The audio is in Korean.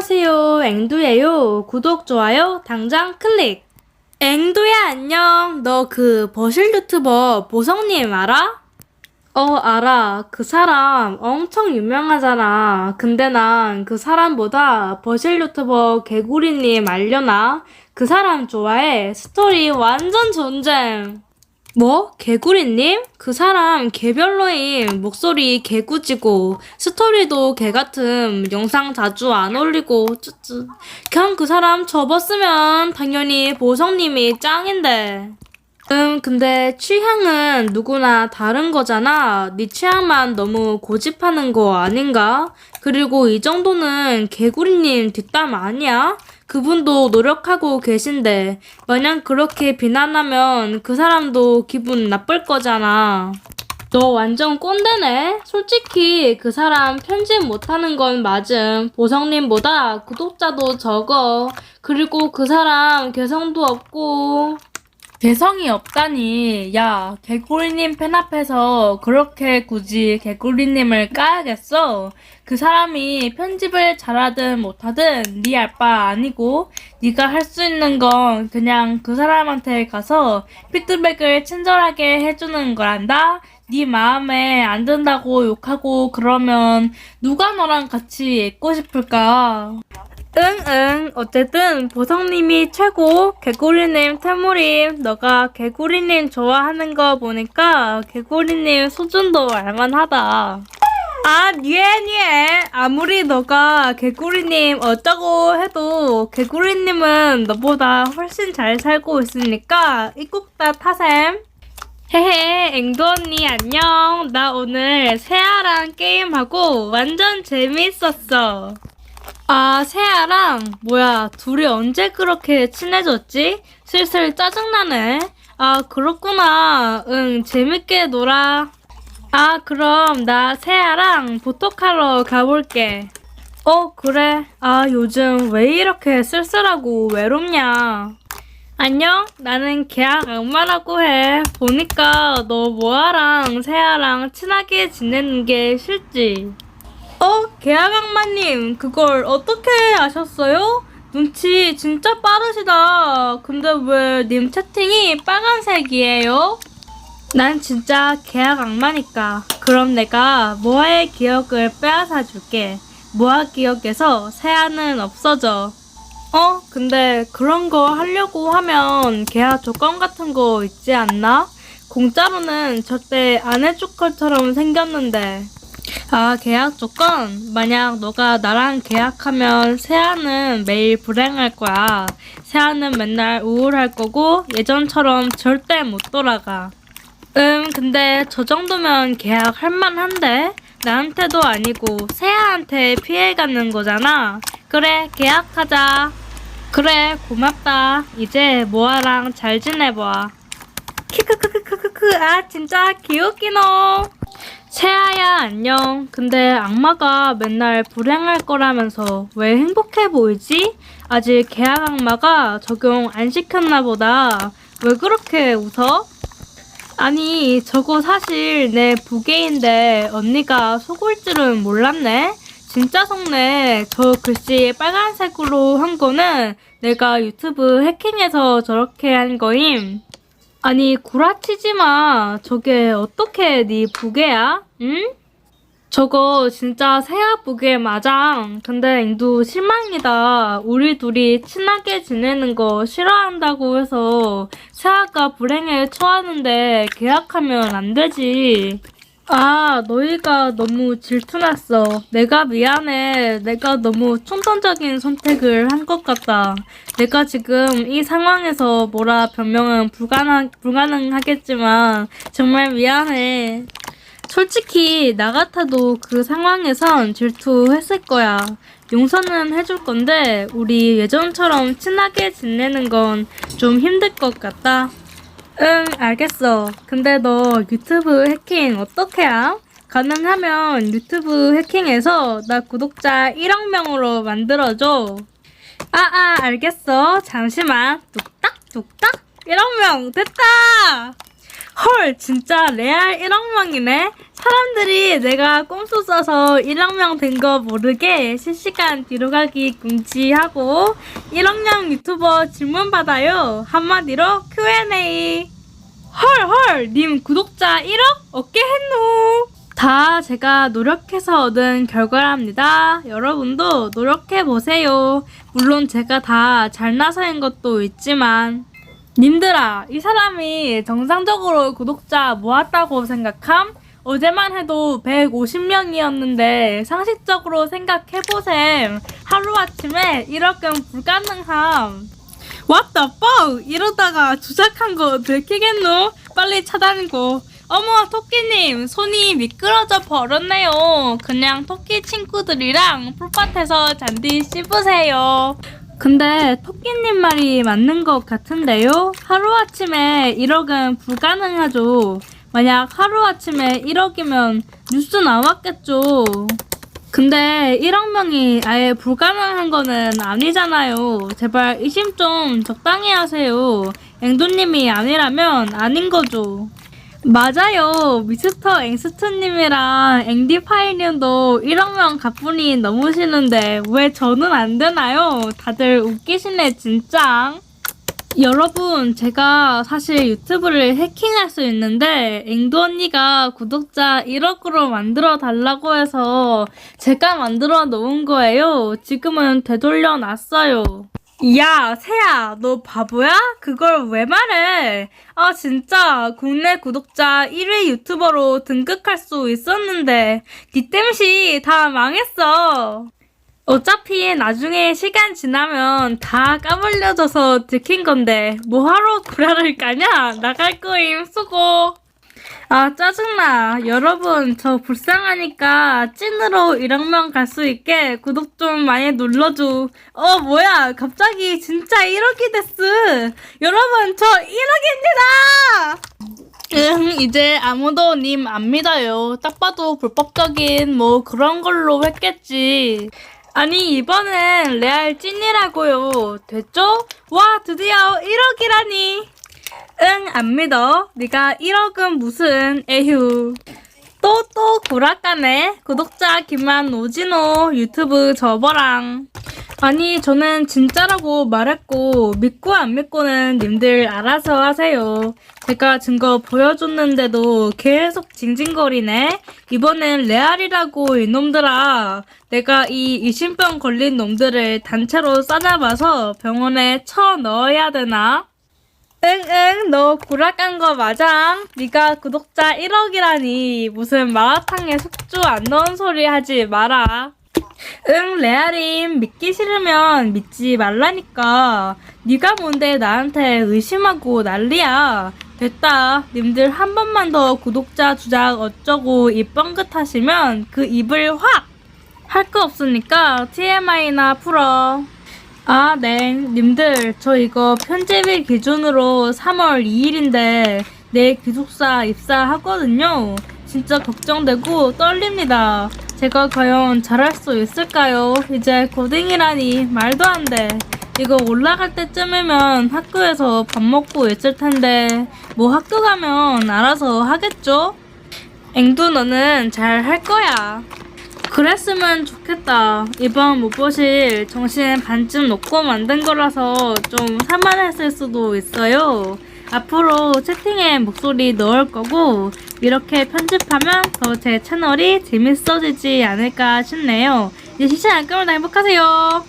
안녕하세요. 앵두예요. 구독, 좋아요, 당장 클릭. 앵두야, 안녕. 너 그 버실 유튜버 보성님 알아? 어, 알아. 그 사람 엄청 유명하잖아. 근데 난 그 사람보다 버실 유튜버 개구리님 알려나? 그 사람 좋아해. 스토리 완전 존잼. 뭐? 개구리님? 그 사람 개별로인 목소리 개구지고 스토리도 개같음 영상 자주 안 올리고 쯔쯔 그냥 그 사람 접었으면 당연히 보성님이 짱인데 음 근데 취향은 누구나 다른 거잖아 네 취향만 너무 고집하는 거 아닌가? 그리고 이 정도는 개구리님 뒷담 아니야? 그분도 노력하고 계신데 만약 그렇게 비난하면 그 사람도 기분 나쁠 거잖아. 너 완전 꼰대네? 솔직히 그 사람 편집 못하는 건 맞음. 보성님보다 구독자도 적어. 그리고 그 사람 개성도 없고. 개성이 없다니. 야, 개구리님 팬 앞에서 그렇게 굳이 개구리님을 까야겠어? 그 사람이 편집을 잘하든 못하든 네 알바 아니고 네가 할 수 있는 건 그냥 그 사람한테 가서 피드백을 친절하게 해주는 거란다. 네 마음에 안 든다고 욕하고 그러면 누가 너랑 같이 있고 싶을까? 응응. 어쨌든 보성님이 최고 개구리님 태무림 너가 개구리님 좋아하는 거 보니까 개구리님 수준도 알만하다. 아 니에 니에. 아무리 너가 개구리님 어쩌고 해도 개구리님은 너보다 훨씬 잘 살고 있으니까 이국다 타셈. 헤헤, 앵두 언니 안녕. 나 오늘 세아랑 게임하고 완전 재미있었어. 아, 세아랑 뭐야, 둘이 언제 그렇게 친해졌지? 슬슬 짜증나네. 아, 그렇구나. 응, 재밌게 놀아. 아, 그럼 나 세아랑 보톡하러 가볼게. 어, 그래. 아, 요즘 왜 이렇게 쓸쓸하고 외롭냐? 안녕, 나는 계약 악마라고 해. 보니까 너 모아랑 세아랑 친하게 지내는 게 싫지? 어, 악마님, 그걸 어떻게 아셨어요? 눈치 진짜 빠르시다. 근데 왜 님 채팅이 빨간색이에요? 난 진짜 계약 악마니까. 그럼 내가 모아의 기억을 빼앗아 줄게. 모아 기억에서 세아는 없어져. 어, 근데 그런 거 하려고 하면 계약 조건 같은 거 있지 않나? 공짜로는 절대 안 해줄 것처럼 생겼는데. 아, 계약 조건? 만약 너가 나랑 계약하면 세아는 매일 불행할 거야. 세아는 맨날 우울할 거고 예전처럼 절대 못 돌아가. 음, 근데 저 정도면 계약할 만한데? 나한테도 아니고 세아한테 피해 가는 거잖아. 그래, 계약하자. 그래, 고맙다. 이제 모아랑 잘 지내봐. 키크크크크크크, 아, 진짜 귀엽기노. 세아야, 안녕. 근데 악마가 맨날 불행할 거라면서 왜 행복해 보이지? 아직 계약 악마가 적용 안 시켰나 보다. 왜 그렇게 웃어? 아니, 저거 사실 내 부계인데 언니가 속을 줄은 몰랐네? 진짜 속네. 저 글씨 빨간색으로 한 거는 내가 유튜브 해킹해서 저렇게 한 거임. 아니, 구라치지 마. 저게 어떻게 네 부계야? 응? 저거 진짜 새야 부계 맞아. 근데 인도 실망이다. 우리 둘이 친하게 지내는 거 싫어한다고 해서 새아가 불행에 처하는데 계약하면 안 되지. 아, 너희가 너무 질투났어. 내가 미안해. 내가 너무冲动적인 선택을 한 것 같다. 내가 지금 이 상황에서 뭐라 변명은 불가능, 불가능하겠지만 정말 미안해. 솔직히 나 같아도 그 상황에선 질투했을 거야. 용서는 해줄 건데 우리 예전처럼 친하게 지내는 건 좀 힘들 것 같다. 응, 알겠어. 근데 너 유튜브 해킹 어떻게 함? 가능하면 유튜브 해킹해서 나 구독자 1억 명으로 만들어줘. 아, 아, 알겠어. 잠시만. 뚝딱, 뚝딱. 1억 명, 됐다! 헐, 진짜 레알 1억 명이네? 사람들이 내가 꼼수 써서 1억명 된 거 모르게 실시간 뒤로 가기 금지하고 1억명 유튜버 질문 받아요. 한마디로 Q&A. 헐헐 님 구독자 1억 얻게 했노. 다 제가 노력해서 얻은 결과랍니다. 여러분도 노력해 보세요. 물론 제가 다 잘나서인 것도 있지만 님들아, 이 사람이 정상적으로 구독자 모았다고 생각함? 어제만 해도 150명이었는데 상식적으로 생각해보셈. 하루아침에 1억은 불가능함. What the fuck? 이러다가 주작한 거 들키겠노? 빨리 차단고. 어머, 토끼님, 손이 미끄러져 버렸네요. 그냥 토끼 친구들이랑 풀밭에서 잔디 씹으세요. 근데 토끼님 말이 맞는 것 같은데요? 하루아침에 1억은 불가능하죠. 만약 하루아침에 1억이면 뉴스 나왔겠죠. 근데 1억 명이 아예 불가능한 거는 아니잖아요. 제발 의심 좀 적당히 하세요. 앵도님이 아니라면 아닌 거죠. 맞아요. 미스터 앵스트님이랑 앵디파이님도 1억 명 가뿐히 넘으시는데 왜 저는 안 되나요? 다들 웃기시네 진짜. 여러분, 제가 사실 유튜브를 해킹할 수 있는데, 앵도 언니가 구독자 1억으로 만들어 달라고 해서 제가 만들어 놓은 거예요. 지금은 되돌려 놨어요. 야, 세야, 너 바보야? 그걸 왜 말해? 아, 진짜, 국내 구독자 1위 유튜버로 등극할 수 있었는데, 니 땜시 다 망했어. 어차피 나중에 시간 지나면 다 까물려져서 들킨 건데 뭐하러 구라를 까냐? 나갈 거임 수고. 아 짜증나. 여러분 저 불쌍하니까 찐으로 1억명 갈수 있게 구독 좀 많이 눌러줘. 어 뭐야 갑자기 진짜 1억이 됐어. 여러분 저 1억입니다. 응, 이제 아무도 님 안 믿어요. 딱 봐도 불법적인 뭐 그런 걸로 했겠지. 아니, 이번엔 레알 찐이라고요. 됐죠? 와, 드디어 1억이라니. 응, 안 믿어. 네가 1억은 무슨, 에휴. 또, 또, 구락가네. 구독자 김만 오진호 유튜브 접어랑. 아니, 저는 진짜라고 말했고, 믿고 안 믿고는 님들 알아서 하세요. 제가 증거 보여줬는데도 계속 징징거리네? 이번엔 레알이라고, 이놈들아. 내가 이 이심병 걸린 놈들을 단체로 싸잡아서 병원에 쳐 넣어야 되나? 응응 너 구락한 거 맞아? 네가 구독자 1억이라니 무슨 마라탕에 숙주 안 넣은 소리 하지 마라 응 레알임 믿기 싫으면 믿지 말라니까. 네가 뭔데 나한테 의심하고 난리야. 됐다. 님들 한 번만 더 구독자 주작 어쩌고 입 뻥긋 하시면 그 입을 확! 할 거 없으니까 TMI나 풀어. 아, 네. 님들, 저 이거 편집일 기준으로 3월 2일인데 내일 기숙사 입사하거든요. 진짜 걱정되고 떨립니다. 제가 과연 잘할 수 있을까요? 이제 고딩이라니 말도 안 돼. 이거 올라갈 때쯤이면 학교에서 밥 먹고 있을 텐데 뭐 학교 가면 알아서 하겠죠? 앵두 너는 잘 할 거야. 그랬으면 좋겠다. 이번 못보실 정신 반쯤 놓고 만든 거라서 좀 살만했을 수도 있어요. 앞으로 채팅에 목소리 넣을 거고 이렇게 편집하면 더 제 채널이 재밌어지지 않을까 싶네요. 이제 안 끌면 행복하세요.